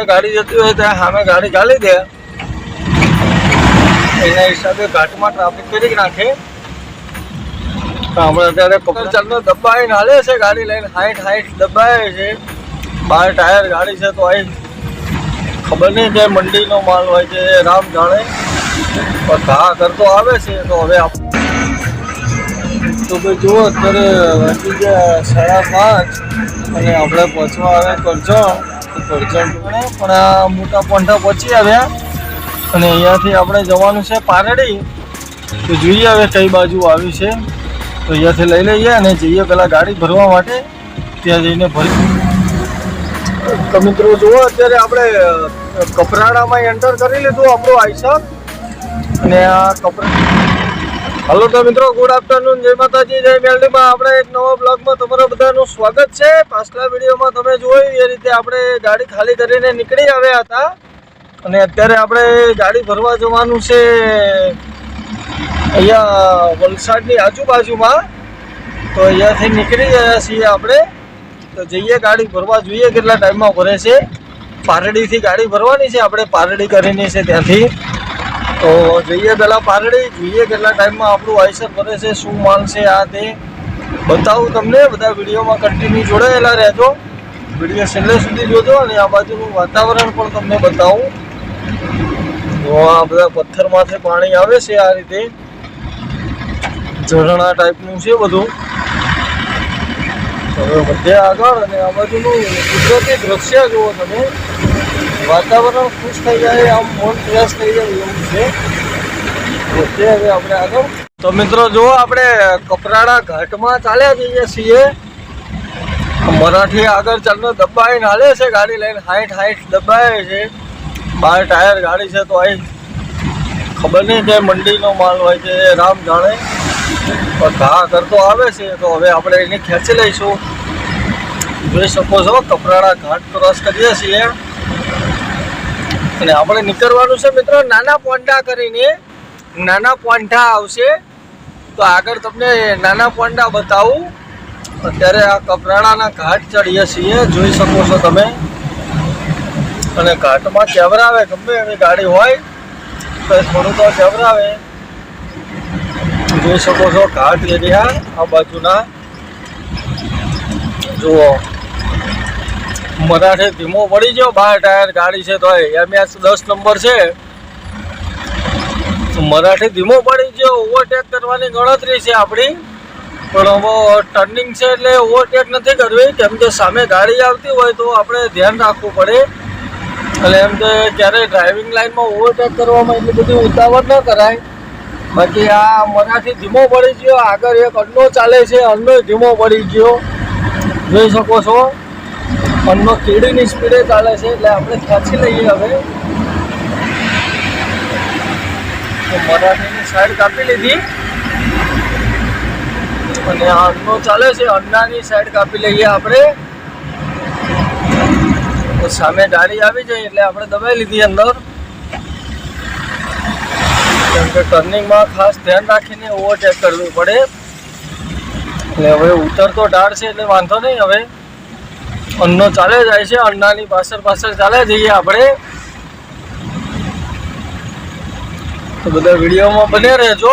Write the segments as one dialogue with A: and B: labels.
A: એ ગાડી જતી હોય ત્યાં સામે ગાડી ચાલી દે. એના હિસાબે ઘાટમાં ટ્રાફિક કરી નાખે. હમણાં અત્યારે કપરચાલનો દબાઈને હાલે છે ગાડી લઈને હાઈટ હાઈટ દબાવે છે. બાર ટાયર ગાડી છે તો અહીં ખબર નહીં કે મંડીનો માલ હોય છે રામ જાણે. પણ ઘા કરતો આવે છે, તો હવે તો ભાઈ જુઓ અત્યારે વાગી ગયા સાડા પાંચ અને આપણે પહોંચવા આવે કરજણ પણ આ મોટા પોંઠા પહોંચી આવ્યા. અને અહીંયાથી આપણે જવાનું છે પારડી. તો જોઈએ હવે કઈ બાજુ આવી છે. તો અહીંયાથી લઈ લઈએ અને જઈએ પેલા ગાડી ભરવા માટે. ત્યાં જઈને ભરી તો મિત્રો જુઓ, અત્યારે આપણે કપરાડામાં એન્ટર કરી લીધું આપણું આઈસર. અને આ કપરા હલો તો મિત્રો ગુડ આફ્ટરનૂન જય માતાજી, જય મેલડીમાં. આપણે એક નવા બ્લોગમાં તમારા બધાનું સ્વાગત છે. પાછલા વિડીયોમાં તમે જોયું એ રીતે આપણે ગાડી ખાલી કરીને નીકળી આવ્યા હતા. અને અત્યારે આપણે ગાડી ભરવા જવાનું છે અહીંયા વલસાડની આજુબાજુમાં. તો અહીંયાથી નીકળી ગયા છીએ આપણે. તો જઈએ ગાડી ભરવા, જોઈએ કેટલા ટાઈમમાં ભરે છે. પારડીથી ગાડી ભરવાની છે. આપણે પારડી કરીને છે ત્યાંથી. તો જઈએ પહેલાં પારડી, જોઈએ કેટલા ટાઈમમાં આપણું આયસર કરે છે, શું છે આ તે. બતાવું તમને, બધા વિડીયોમાં કન્ટિન્યુ જોડાયેલા રહેજો. વીડિયો છેલ્લે સુધી જોજો અને આ બાજુનું વાતાવરણ પણ તમને બતાવું. તો આ બધા પથ્થરમાંથી પાણી આવે છે આ રીતે. ઝરણા ટાઈપનું છે બધું. હવે બધે આગળ અને આ બાજુનું કુદરતી દ્રશ્ય જુઓ તમે. વાતાવરણ ખુશ થઈ જાય, આમ મન ફ્રેશ થઈ જાય એવું છે. બધે હવે આપણે આગળ. તો મિત્રો જુઓ આપણે કપરાડા ઘાટમાં ચાલ્યા જઈએ છીએ. મરાઠી આગળ ચાલનો દબાઈને હાલે છે ગાડી લઈને, હાઈટ હાઈટ દબાવે છે. બાર ટાયર ગાડી છે તો અહીં ખબર નહીં કે મંડીનો માલ હોય છે રામ જાણે. પણ ઘા કરતો આવે છે, તો હવે આપણે એને ખેંચી લઈશું. જોઈ શકો છો, કપરાડા ઘાટ ક્રોસ કરીએ છીએ. અને આપણે નીકળવાનું છે મિત્રો નાના પોંડા કરીને નાના પોંઠા આવશે. તો આગળ તમને નાના પોંડા બતાવું. અત્યારે આ કપરાણાના ઘાટ ચડીએ છીએ, જોઈ શકો છો તમે. અને ઘાટમાં કેવરાવે ગમે એવી ગાડી હોય, તો થોડું તો કેવરાવે જોઈ શકો છો ઘાટ એરિયા આ બાજુના. જુઓ. મરાઠે ધીમો પડી ગયો, બાર ટાયર ગાડી છે તો એમએસ દસ નંબર છે. મરાઠે ધીમો પડી ગયો ઓવરટેક કરવાની ગણતરી છે આપણી. પણ હવે ટર્નિંગ છે એટલે ઓવરટેક નથી કરવી. કેમ કે સામે ગાડી આવતી હોય તો આપણે ધ્યાન રાખવું પડે. એટલે એમ કે ક્યારેય ડ્રાઇવિંગ લાઇનમાં ઓવરટેક કરવામાં એટલી બધી ઉતાવળ ન કરાય. બાકી આ મરાઠી ધીમો પડી ગયો, આગળ એક અન્નો ચાલે છે અન્નો ધીમો પડી ગયો. જોઈ શકો છો. અન્નો કીડીની સ્પીડે ચાલે છે, એટલે આપણે ખેંચી લઈએ હવે. મરાઠીની સાઈડ કાપી લીધી. અને આ અન્નો ચાલે છે, અન્નાની સાઈડ કાપી લઈએ આપણે. સામે ગાડી આવી જાય, એટલે આપણે દબાઈ લીધી અંદર. કેમ કે ટર્નિંગમાં ખાસ ધ્યાન રાખીને ઓવરટેક કરવી પડે. એટલે હવે ઉતરતો ઢાળ છે, એટલે વાંધો નહીં હવે. અન્નો ચાલે જાય છે, અન્નાની પાછળ પાછળ ચાલે જઈએ આપણે. તો બધા વિડીયોમાં બને રહેજો.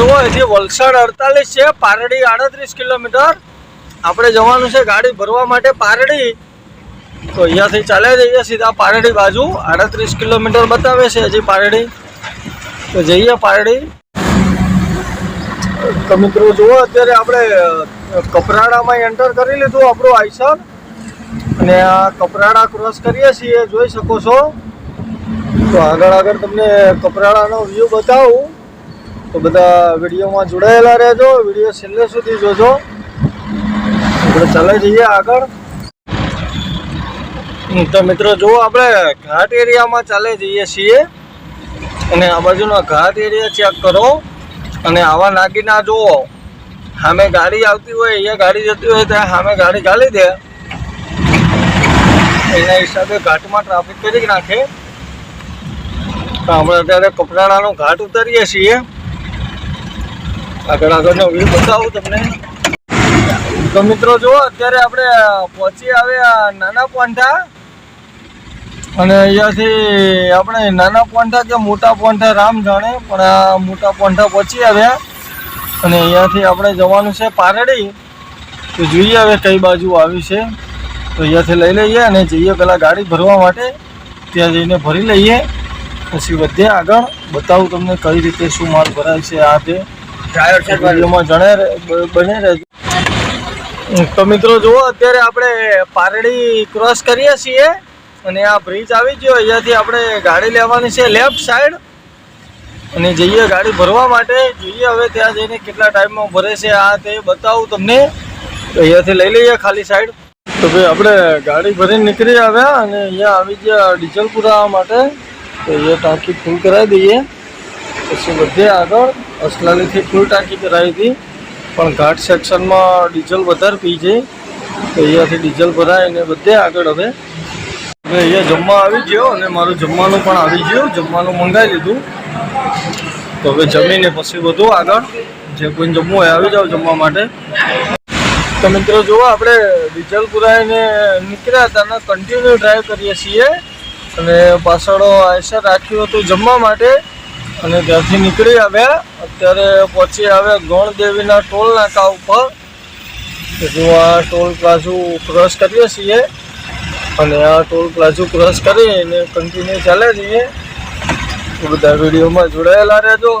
A: જુઓ, હજી વલસાડ અડતાલીસ છે, પારડી આડત્રીસ કિલોમીટર. આપણે જવાનું છે ગાડી ભરવા માટે પારડી. તો અહીંયાથી ચાલે જઈએ સીધા પારડી બાજુ. આડત્રીસ કિલોમીટર બતાવે છે હજી પારડી. તો જઈએ પારડી. તો મિત્રો, જુઓ અત્યારે આપણે કપરાડામાં એન્ટર કરી લીધું આપણું આઈસર અને આ કપરાડા ક્રોસ કરીએ છીએ, જોઈ શકો છો. તો આગળ આગળ તમને કપરાડાનો વ્યૂ બતાવું. તો બધા વિડીયોમાં જોડાયેલા રહેજો, વીડિયો છેલ્લે સુધી જોજો. આપણે ચાલે જઈએ આગળ. તો મિત્રો, જુઓ આપણે ઘાટ એરિયામાં ચાલે જઈએ છીએ. અને આ બાજુનો ઘાટ એરિયા ચેક કરો. અને આવા નાગીના જુઓ. સામે ગાડી આવતી હોય, અહીંયા ગાડી જતી હોય, ત્યાં સામે ગાડી ચાલી દે. એના હિસાબે ઘાટમાં ટ્રાફિક કરી નાખે. તો આપણે અત્યારે કપરાડાનો ઘાટ ઉતરીએ છીએ. આગળ આગળનો વ્યૂ બતાવું તમને. તો મિત્રો જુઓ, અત્યારે આપણે પહોંચી આવ્યા નાના પોંઠા અને અહીંયાથી આપણે નાના પોંઠા કે મોટા પોંઠા રામ જાણે પણ આ મોટા પોંઠા પહોંચી આવ્યા. અને અહીંયાથી આપણે જવાનું છે પારડી. તો જોઈએ હવે કઈ બાજુ આવી છે. તો અહીંયાથી લઈ લઈએ અને જઈએ પહેલાં ગાડી ભરવા માટે. ત્યાં જઈને ભરી લઈએ. પછી વધે આગળ બતાવું તમને કઈ રીતે શું માલ ભરાય છે આ તે. જણાય બને રહેજો. તો મિત્રો જુઓ અત્યારે આપણે પારડી ક્રોસ કરીએ છીએ. અને આ બ્રિજ આવી ગયો. અહીંયાથી આપણે ગાડી લેવાની છે લેફ્ટ સાઈડ અને જઈએ ગાડી ભરવા માટે. જોઈએ હવે ત્યાં જઈને કેટલા ટાઈમમાં ભરે છે આ તે બતાવું તમને. અહીંયાથી લઈ લઈએ ખાલી સાઈડ તો ભાઈ, આપણે ગાડી ભરીને નીકળી આવ્યા અને અહીંયા આવી ગયા ડીઝલ પુરાવા માટે. તો અહીંયા ટાંકી ફૂલ કરાવી દઈએ. પછી વધે આગળ અસલાલીથી ફૂલ ટાંકી કરાવી હતી. પણ ઘાટ સેક્શનમાં ડીઝલ વધારે પી છે. તો અહીંયાથી ડીઝલ ભરાય અને બધે આગળ હવે હવે અહીંયા જમવા આવી ગયો અને મારું જમવાનું પણ આવી ગયું. જમવાનું મંગાવી લીધું. તો હવે જમીને પછી બધું આગળ જે કોઈને જમવું હોય આવી જાઓ જમવા માટે. તો મિત્રો, જુઓ આપણે વિજલપુરાને નીકળ્યા હતા કન્ટિન્યુ ડ્રાઈવ કરીએ છીએ. અને પાછળ આયસર રાખ્યું હતું જમવા માટે. અને ત્યાંથી નીકળી આવ્યા. અત્યારે પહોંચી આવ્યા ગણદેવીના ટોલ નાકા ઉપર. જો આ ટોલ પ્લાઝુ ક્રોસ કરીએ છીએ. અને આ ટોલ પ્લાઝો ક્રોસ કરીને કન્ટિન્યુ ચાલે જઈએ બધા વિડીયોમાં જોડાયેલા રહેજો.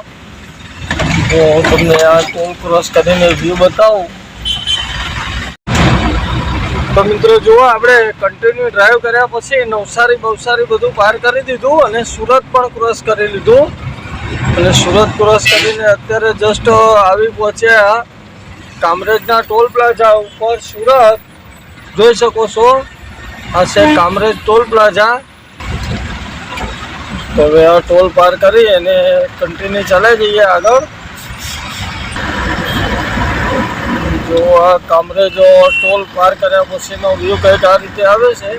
A: હું તમને આ ટોલ ક્રોસ કરીને વ્યૂ બતાવું. તો મિત્રો જુઓ, આપણે કન્ટિન્યુ ડ્રાઈવ કર્યા પછી નવસારી, બવસારી બધું પાર કરી દીધું અને સુરત પણ ક્રોસ કરી લીધું. અને સુરત ક્રોસ કરીને અત્યારે જસ્ટ આવી પહોંચ્યા કામરેજના ટોલ પ્લાઝા ઉપર સુરત. જોઈ શકો છો. આ છે કામરેજ ટોલ પ્લાઝા. હવે આ ટોલ પાર કરી અને કન્ટિન્યુ ચાલે જઈએ આગળ. જો આ કામરેજ ટોલ પાર કર્યા પછીનો વ્યૂ કંઈક આ રીતે આવે છે.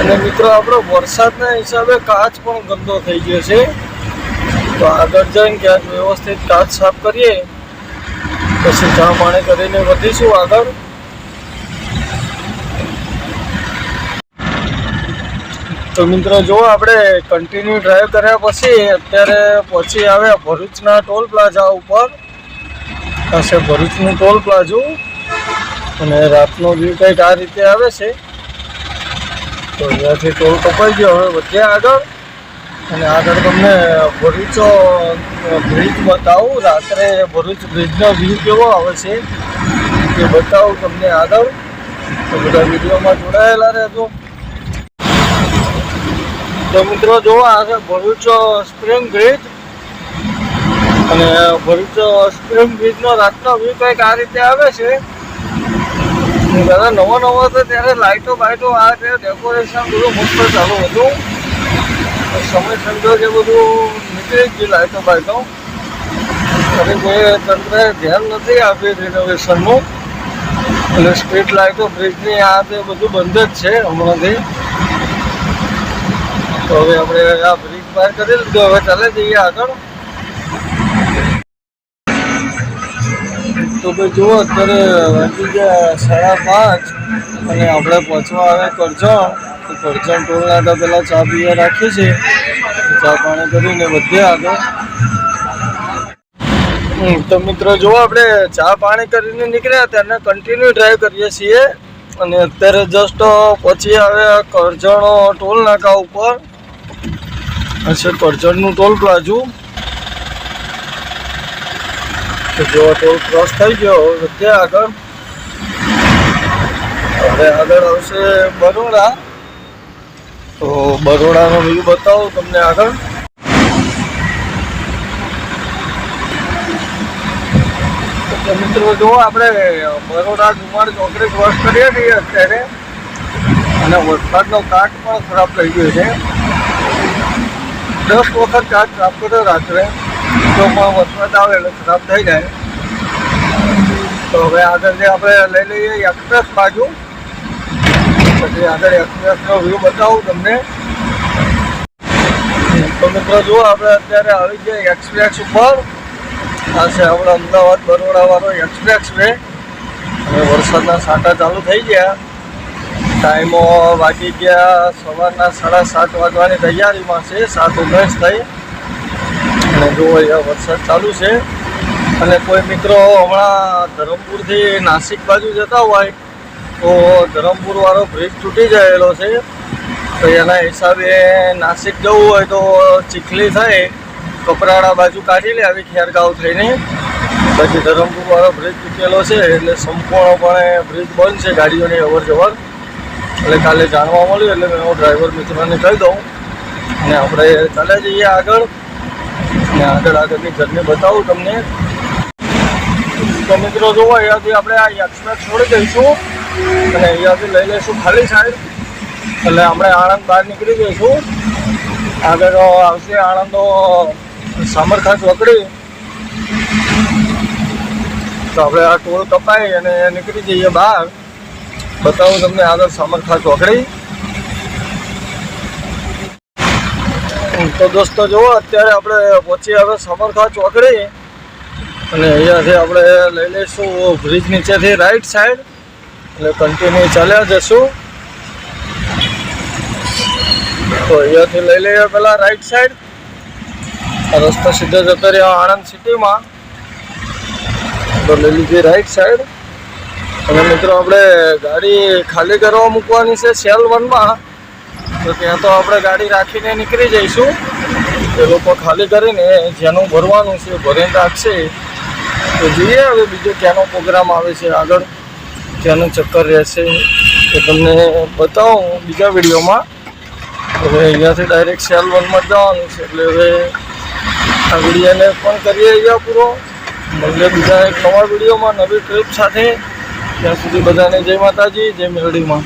A: અને મિત્રો, આપણો વરસાદના હિસાબે કાચ પણ ગંદો થઈ ગયો છે. તો આગળ જઈને ક્યાંક વ્યવસ્થિત કાચ સાફ કરીએ. પછી ચા પાણી કરીને વધીશું આગળ. તો મિત્રો, જો આપણે કન્ટિન્યુ ડ્રાઈવ કર્યા પછી અત્યારે પહોંચી આવ્યા ભરૂચના ટોલ પ્લાઝા ઉપર. આ છે ભરૂચનું ટોલ પ્લાઝો અને રાતનો વ્યૂ કંઈક આ રીતે આવે છે. તો અહીંયાથી ટોલ કપાઈ ગયો. હવે વધ્યા આગળ. અને આગળ તમને ભરૂચો બ્રિજ બતાવું. રાત્રે ભરૂચ બ્રિજનો વ્યૂ કેવો આવે છે એ બતાવું તમને આગળ. તો બધા વિડીયોમાં જોડાયેલા રહેજો. તો મિત્રો જો આ છે ભરૂચ સ્પ્રિંગ બ્રિજ અને ભરૂચ સ્પ્રિંગ બ્રિજનો રાતનો વ્યૂ કંઈક આ રીતે આવે છે. દાદા નવો નવો હતો ત્યારે લાઇટો બાઇટો આ તે ડેકોરેશન બધું મસ્ત ચાલુ હતું. સમય સંજોગે બધું નીકળી ગયું લાઇટો બાઇટો અને કોઈ તંત્રએ ધ્યાન નથી આપ્યું રિનોવેશનનું અને સ્ટ્રીટ લાઇટો બ્રિજની આ તે બધું બંધ જ છે હમણાંથી. તો હવે આપણે આ બ્રિજ પાર કરી લીધો. હવે ચાલે જઈએ આગળ. તો ભાઈ જુઓ, અત્યારે વાગી ગયા સાડા પાંચ અને આપણે પહોંચવા આવે કરજણ. તો કરજણ ટોલ નાકા પહેલાં ચા પીવા રાખીએ છીએ ચા પાણી કરીને વધીએ આગળ. તો મિત્રો જુઓ, આપણે ચા પાણી કરીને નીકળ્યા ત્યારે કન્ટિન્યુ ડ્રાઈવ કરીએ છીએ. અને અત્યારે જસ્ટ પછી આવ્યા કરજણ ટોલ નાકા ઉપર. હશે કરજણનું ટોલ પ્લાઝુ? તો જો ટોલ ક્રોસ થઈ ગયો. વધ્યા આગળ? હવે આગળ આવશે બરોડા. તો બરોડાનો વ્યૂ બતાવું તમને આગળ. મિત્રો, જો આપણે બરોડા જુમાડ ચોકડી ક્રોસ કરીએ છીએ અત્યારે, અને વરસાદનો કાટ પણ ખરાબ થઈ ગયો છે. દસ વખત ચાર્જ સાફ કર્યો, રાત્રે પણ વરસાદ આવે એટલે ખરાબ થઈ જાય. તો હવે આગળ જે આપણે લઈ લઈએ એક્સપ્રેસ બાજુ, પછી આગળ એક્સપ્રેસનો વ્યૂ બતાવું તમને. તો મિત્રો જુઓ, આપણે અત્યારે આવી ગયા એક્સપ્રેસ ઉપર. આ છે આપણો અમદાવાદ બરોડાવાળો એક્સપ્રેસ વે હવે વરસાદના સાંટા ચાલુ થઈ ગયા. ટાઈમો વાગી ગયા સવારના સાડા સાત વાગવાની તૈયારીમાં છે. સાત ઓગણીસ થઈ. અને જો અહીંયા વરસાદ ચાલુ છે. અને કોઈ મિત્રો હમણાં ધરમપુરથી નાસિક બાજુ જતા હોય, તો ધરમપુર વાળો બ્રિજ તૂટી જયેલો છે. તો એના હિસાબે નાસિક જવું હોય તો ચીખલી થાય કપરાડા બાજુ કાઢી લે આવી ખેરગાંવ થઈને. પછી ધરમપુર વાળો બ્રિજ તૂટેલો છે, એટલે સંપૂર્ણપણે બ્રિજ બંધ છે ગાડીઓની અવર જવર એટલે કાલે જાણવા મળ્યું એટલે મેં હું ડ્રાઈવર મિત્રોને કહી દઉં. અને આપણે ચાલે જઈએ આગળ. અને આગળ આગળની જર્ની બતાવું તમને. તો મિત્રો જોવો અહીંયાથી આપણે આ એક્સપ્રેસ છોડી દઈશું. અને અહીંયાથી લઈ લઈશું ખાલી સાઈડ. એટલે આપણે આણંદ બહાર નીકળી જઈશું. આગળ આવશે આણંદો સામરખા ચોકડી તો આપણે આ ટોળ કપાઈ અને નીકળી જઈએ બહાર. બતાવું તમને આગળ સામરખા ચોકડી. તો દોસ્તો જુઓ, અત્યારે આપણે પહોંચી આવે સામરખા ચોકડી. અને અહીંયાથી આપણે લઈ લઈશું બ્રિજ નીચેથી રાઈટ સાઈડ એટલે કન્ટિન્યુ ચાલ્યા જશું. તો અહીંયાથી લઈ લઈએ પહેલાં રાઈટ સાઈડ આ રસ્તો સીધો જતો રહ્યો આણંદ સિટીમાં તો લઈ લીધી રાઈટ સાઈડ અને મિત્રો આપણે ગાડી ખાલી કરવા મૂકવાની છે સેલ વનમાં. તો ત્યાં તો આપણે ગાડી રાખીને નીકળી જઈશું. એ લોકો ખાલી કરીને જેનું ભરવાનું છે ભરીને રાખશે. તો જોઈએ હવે બીજો ક્યાંનો પ્રોગ્રામ આવે છે આગળ. ક્યાંનું ચક્કર રહેશે એ તમને બતાવું બીજા વિડીયોમાં. હવે અહીંયાથી ડાયરેક્ટ સેલ વનમાં જવાનું છે. એટલે હવે આ વિડીયોને પણ કરીએ અહીંયા પૂરો. મળીએ બીજા એક નવા વિડીયોમાં નવી ટ્રીપ સાથે. ત્યાં સુધી બધાને જય માતાજી જય મેલડીમાં